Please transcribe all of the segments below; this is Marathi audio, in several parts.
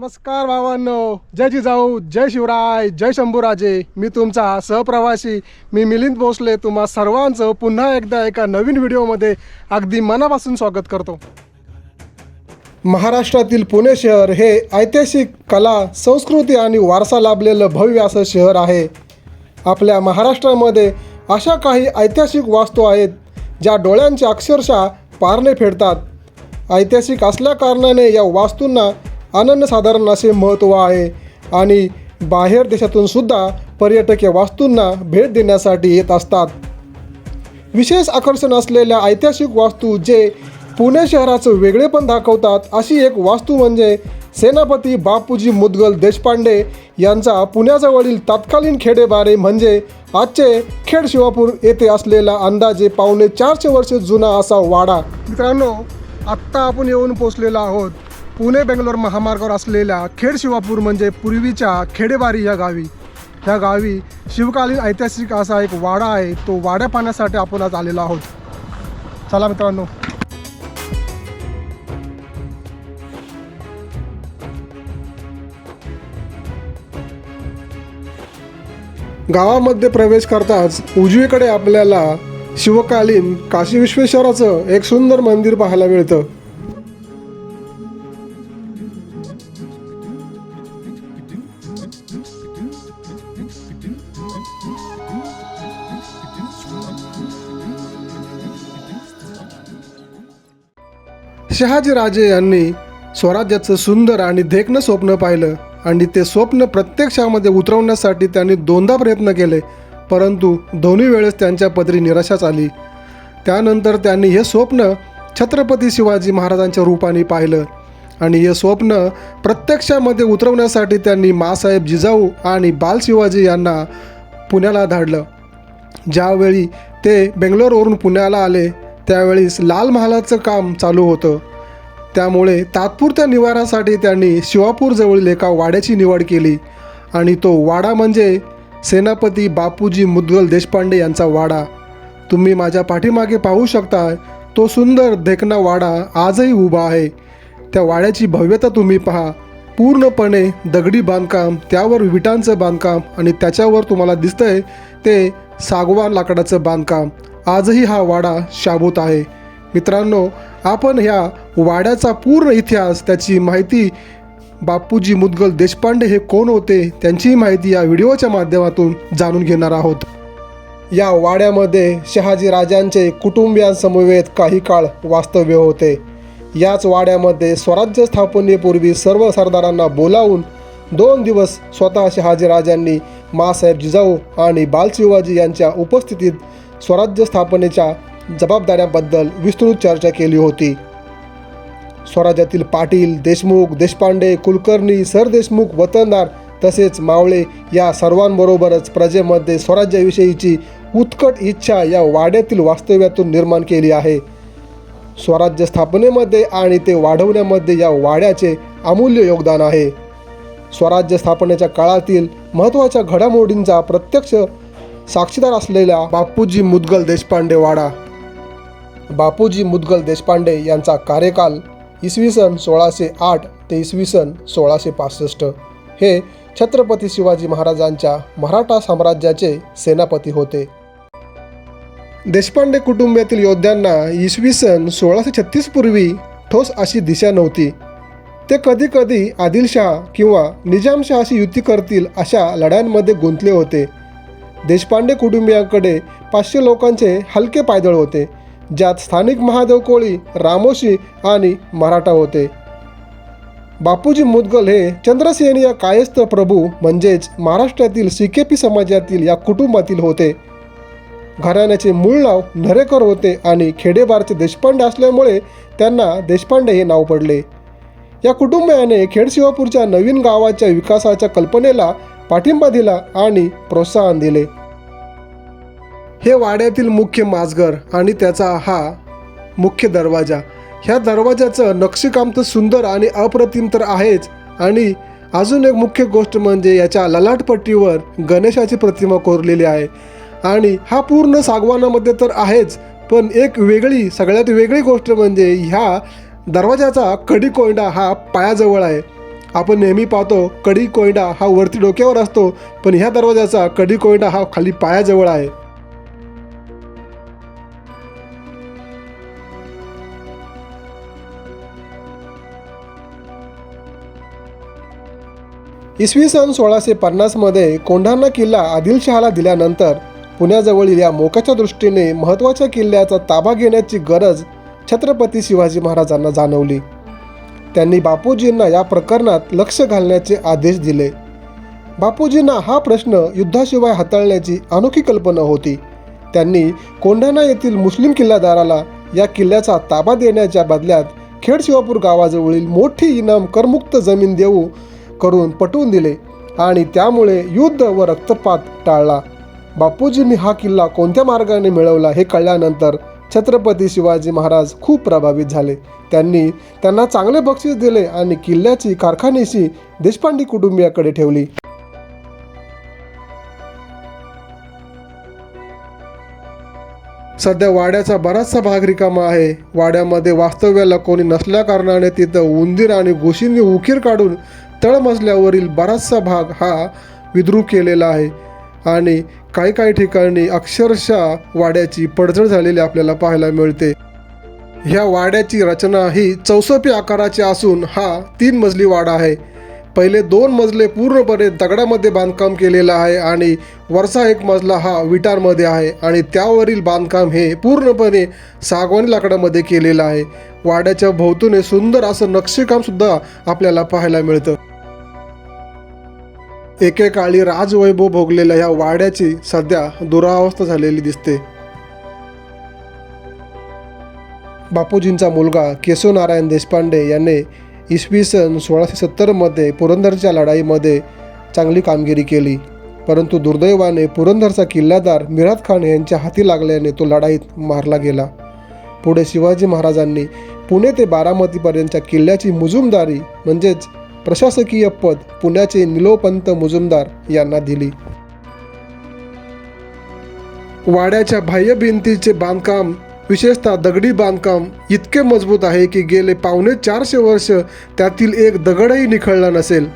नमस्कार भावांनो. जय जिजाऊ जय शिवराय जय शंभूराजे. मी तुमचा सहप्रवासी मी मिलिंद भोसले तुम्हा सर्वांचं पुन्हा एकदा एका नवीन व्हिडिओमध्ये अगदी मनापासून स्वागत करतो. महाराष्ट्रातील पुणे शहर हे ऐतिहासिक कला संस्कृती आणि वारसा लाभलेलं भव्य असं शहर आहे. आपल्या महाराष्ट्रामध्ये अशा काही ऐतिहासिक वास्तू आहेत ज्या डोळ्यांचे अक्षरशः पारणे फेडतात. ऐतिहासिक असल्याकारणाने या वास्तूंना अनन्यसाधारण असे महत्त्व आहे. आणि बाहेर देशातून सुद्धा पर्यटक या वास्तूंना भेट देण्यासाठी येत असतात. विशेष आकर्षण असलेल्या ऐतिहासिक वास्तू जे पुणे शहराचं वेगळेपण दाखवतात अशी एक वास्तू म्हणजे सेनापती बापूजी मुदगल देशपांडे यांचा पुण्याजवळील तत्कालीन खेडेबारे म्हणजे आजचे खेड शिवापूर येथे असलेला अंदाजे पावणे चारशे वर्ष जुना असा वाडा. मित्रांनो आत्ता आपण येऊन पोचलेलो आहोत. पुणे बेंगलोर महामार्गावर असलेल्या खेड शिवापूर म्हणजे पूर्वीच्या खेडेबारी या गावी. ह्या गावी शिवकालीन ऐतिहासिक असा एक वाडा आहे तो वाड्या पाहण्यासाठी आपण आज आलेलो आहोत. चला मित्रांनो. गावामध्ये प्रवेश करताच उजवीकडे आपल्याला शिवकालीन काशी विश्वेश्वराचं एक सुंदर मंदिर पाहायला मिळतं. शहाजीराजे यांनी स्वराज्याचं सुंदर आणि देखणं स्वप्न पाहिलं आणि ते स्वप्न प्रत्यक्षामध्ये उतरवण्यासाठी त्यांनी दोनदा प्रयत्न केले परंतु दोन्ही वेळेस त्यांच्या पदरी निराशाच आली. त्यानंतर त्यांनी हे स्वप्न छत्रपती शिवाजी महाराजांच्या रूपाने पाहिलं आणि हे स्वप्न प्रत्यक्षामध्ये उतरवण्यासाठी त्यांनी मासाहेब जिजाऊ आणि बाल शिवाजी यांना पुण्याला धाडलं. ज्यावेळी ते बेंगलोरवरून पुण्याला आले त्यावेळीस लाल महालाचं काम चालू होतं. त्यामुळे तात्पुरत्या निवारासाठी त्यांनी शिवापूरजवळील एका वाड्याची निवड केली. आणि तो वाडा म्हणजे सेनापती बापूजी मुद्गल देशपांडे यांचा वाडा. तुम्ही माझ्या पाठीमागे पाहू शकता तो सुंदर देखणा वाडा आजही उभा आहे. त्या वाड्याची भव्यता तुम्ही पहा. पूर्णपणे दगडी बांधकाम त्यावर विटांचं बांधकाम आणि त्याच्यावर तुम्हाला दिसतंय ते सागवान लाकडाचं बांधकाम. आजही हा वाडा शाबूत आहे. मित्रांनो आपण ह्या वाड्याचा पूर्ण इतिहास त्याची माहिती बापूजी मुदगल देशपांडे हे कोण होते त्यांचीही माहिती या व्हिडिओच्या माध्यमातून जाणून घेणार आहोत. या वाड्यामध्ये शहाजी राजांचे कुटुंबियांसमवेत काही काळ वास्तव्य होते. याच वाड्यामध्ये स्वराज्य स्थापनेपूर्वी सर्व सरदारांना बोलावून दोन दिवस स्वतः शहाजीराजांनी मासाहेब जिजाऊ आणि बालशिवाजी यांच्या उपस्थितीत स्वराज्य स्थापनेच्या जबाबदाऱ्यांबद्दल विस्तृत चर्चा केली होती. स्वराज्यातील पाटील देशमुख देशपांडे कुलकर्णी सरदेशमुख वतनदार तसेच मावळे या सर्वांबरोबरच प्रजेमध्ये स्वराज्याविषयीची उत्कट इच्छा या वाड्यातील वास्तव्यातून निर्माण केली आहे. स्वराज्य स्थापनेमध्ये आणि ते वाढवण्यामध्ये या वाड्याचे अमूल्य योगदान आहे. स्वराज्य स्थापनेच्या काळातील महत्त्वाच्या घडामोडींचा प्रत्यक्ष साक्षीदार असलेला बापूजी मुदगल देशपांडे वाडा बापूजी मुदगल देशपांडे यांचा कार्यकाल इसवी सन सोळाशे आठ ते इसवी सन सोळाशे पासष्ट. हे छत्रपती शिवाजी महाराजांच्या मराठा साम्राज्याचे सेनापती होते. देशपांडे कुटुंबातील योद्ध्यांना इसवी सन सोळाशे छत्तीस पूर्वी ठोस अशी दिशा नव्हती. ते कधीकधी आदिलशाह किंवा निजामशहाशी युती करतील अशा लढ्यांमध्ये गुंतले होते. देशपांडे कुटुंबियांकडे पाचशे लोकांचे हलके पायदळ होते. ज्यात स्थानिक महादेव कोळी रामोशी आणि मराठा होते. बापूजी मुदगल हे चंद्रसेन या कायस्थ प्रभू म्हणजेच महाराष्ट्रातील सिकेपी समाजातील या कुटुंबातील होते. घराण्याचे मूळ नाव नरेकर होते आणि खेडेबारचे देशपांडे असल्यामुळे त्यांना देशपांडे हे नाव पडले. या कुटुंबियाने खेडशिवापूरच्या नवीन गावाच्या विकासाच्या कल्पनेला पाठिंबा दिला आणि प्रोत्साहन दिले. हे वाड्यातील मुख्य माजघर आणि त्याचा हा मुख्य दरवाजा. ह्या दरवाजाचं नक्षीकाम तर सुंदर आणि अप्रतिम तर आहेच आणि अजून एक मुख्य गोष्ट म्हणजे याच्या ललाटपट्टीवर गणेशाची प्रतिमा कोरलेली आहे. आणि हा पूर्ण सागवानामध्ये तर आहेच पण एक वेगळी सगळ्यात वेगळी गोष्ट म्हणजे ह्या दरवाजाचा कडी कोयंडा हा पायाजवळ आहे. आपण नेहमी पाहतो कडी कोयंडा हा वरती डोक्यावर असतो पण ह्या दरवाजाचा कडी कोयंडा हा खाली पायाजवळ आहे. इसवी सन सोळाशे पन्नासमध्ये कोंढाणा किल्ला आदिलशहाला दिल्यानंतर पुण्याजवळील या मोक्याच्या दृष्टीने महत्त्वाच्या किल्ल्याचा ताबा घेण्याची गरज छत्रपती शिवाजी महाराजांना जाणवली. त्यांनी बापूजींना या प्रकरणात लक्ष घालण्याचे आदेश दिले. बापूजींना हा प्रश्न युद्धाशिवाय हाताळण्याची अनोखी कल्पना होती. त्यांनी कोंढाणा येथील मुस्लिम किल्लादाराला या किल्ल्याचा ताबा देण्याच्या बदल्यात खेड शिवापूर गावाजवळील मोठी इनाम करमुक्त जमीन देऊ करून पटवून दिले आणि त्यामुळे युद्ध व रक्तपात टाळला. बापूजींनी हा किल्ला कोणत्या मार्गाने मिळवला हे कळल्यानंतर छत्रपती शिवाजी महाराज खूप प्रभावित झाले. त्यांनी त्यांना चांगले बक्षीस दिले आणि किल्ल्याची कारखानेशी देशपांडे कुटुंबियाकडे ठेवली. सध्या वाड्याचा बराचसा भाग रिकामा आहे. वाड्यामध्ये वास्तव्याला कोणी नसल्या कारणाने तिथं उंदीर आणि घुशींनी उकीर काढून तळमजल्यावरील बराचसा भाग हा विद्रूप केलेला आहे आणि काही काही ठिकाणी अक्षरशः वाड्याची पडझड झालेली आपल्याला पाहायला मिळते. ह्या वाड्याची रचना ही चौसपी आकाराची असून हा तीन मजली वाडा आहे. पहिले दोन मजले पूर्णपणे दगडामध्ये बांधकाम केलेलं आहे आणि वरचा एक मजला हा विटारमध्ये आहे आणि त्यावरील बांधकाम हे पूर्णपणे सागवानी लाकडामध्ये केलेलं आहे. वाड्याच्या भोवतूने सुंदर असं नक्षीकामसुद्धा आपल्याला पाहायला मिळतं. एकेकाळी राजवैभव भोगलेल्या ह्या वाड्याची सध्या दुरावस्था झालेली दिसते. बापूजींचा मुलगा केशवनारायण देशपांडे याने इसवी सन सोळाशे सत्तरमध्ये पुरंदरच्या लढाईमध्ये चांगली कामगिरी केली. परंतु दुर्दैवाने पुरंदरचा किल्लादार मिराज खान यांच्या हाती लागल्याने तो लढाईत मारला गेला. पुढे शिवाजी महाराजांनी पुणे ते बारामतीपर्यंतच्या किल्ल्याची मुजुमदारी म्हणजेच प्रशासकीय पद पुण्याचे निलोपंत मुजुमदार यांना दिली. वाड्याच्या बाह्य भिंतीचे बांधकाम विशेषतः दगडी बांधकाम इतके मजबूत आहे की गेले पावणे चारशे वर्ष त्यातील एक दगडही निखळला नसेल.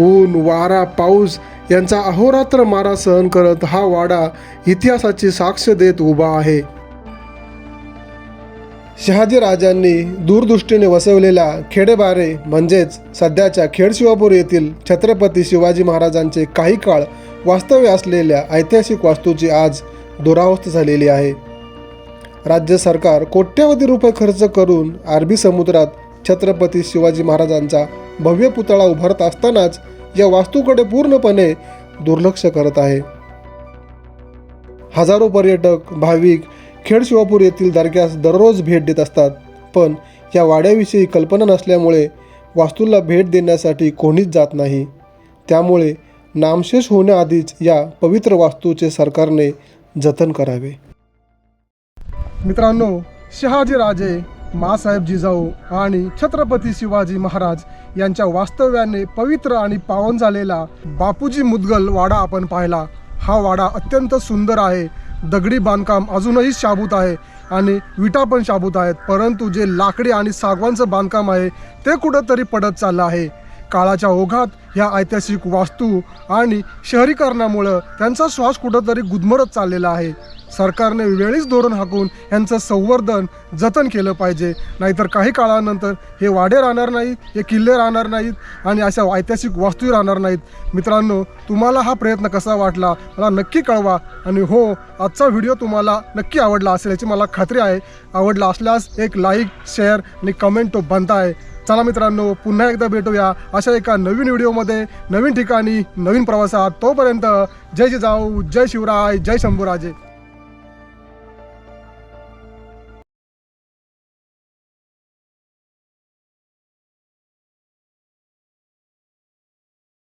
ऊन वारा पाऊस यांचा अहोरात्र मारा सहन करत हा वाडा इतिहासाची साक्ष देत उभा आहे. शहाजीराजांनी दूरदृष्टीने वसवलेल्या खेडेबारे म्हणजेच सध्याच्या खेडशिवापूर येथील छत्रपती शिवाजी महाराजांचे काही काळ वास्तव्य असलेल्या ऐतिहासिक वास्तूची आज दुरावस्था झालेली आहे. राज्य सरकार कोट्यवधी रुपये खर्च करून अरबी समुद्रात छत्रपती शिवाजी महाराजांचा भव्य पुतळा उभारत असतानाच या वास्तूकडे पूर्णपणे दुर्लक्ष करत आहे. हजारो पर्यटक भाविक खेड शिवापूर येथील दर्ग्यास दररोज भेट देत असतात. पण या वाड्याविषयी कल्पना नसल्यामुळे वास्तूला भेट देण्यासाठी कोणीच जात नाही. त्यामुळे नामशेष होण्याआधीच या पवित्र वास्तूचे सरकारने जतन करावे. मित्रांनो शहाजीराजे माँसाहेब जिजाऊ आणि छत्रपती शिवाजी महाराज यांच्या वास्तव्याने पवित्र आणि पावन झालेला बापूजी मुदगल वाडा आपण पाहिला. हा वाडा अत्यंत सुंदर आहे. दगडी बांधकाम अजूनही शाबूत आहे आणि विटा पण शाबूत आहेत. परंतु जे लाकडी आणि सागवानचं बांधकाम आहे ते कुठंतरी पडत चाललं आहे. काळाच्या ओघात ह्या ऐतिहासिक वास्तू आणि शहरीकरणामुळं त्यांचा श्वास कुठंतरी गुदमरत चाललेला आहे. सरकारने वेळीच धोरण हाकून यांचं संवर्धन जतन केलं पाहिजे. नाहीतर काही काळानंतर हे वाडे राहणार नाहीत हे किल्ले राहणार नाहीत आणि अशा ऐतिहासिक वास्तूही राहणार नाहीत. मित्रांनो तुम्हाला हा प्रयत्न कसा वाटला मला नक्की कळवा. आणि हो आजचा व्हिडिओ तुम्हाला नक्की आवडला असेल याची मला खात्री आहे. आवडला असल्यास एक लाईक शेअर आणि कमेंट तो बनता आहे. चला मित्रांनो पुन्हा एकदा भेटूया अशा एका नवीन व्हिडिओमध्ये. नवीन ठिकाणी नवीन प्रवासात. तोपर्यंत जय जिजाऊ जय शिवराय जय शंभूराजे.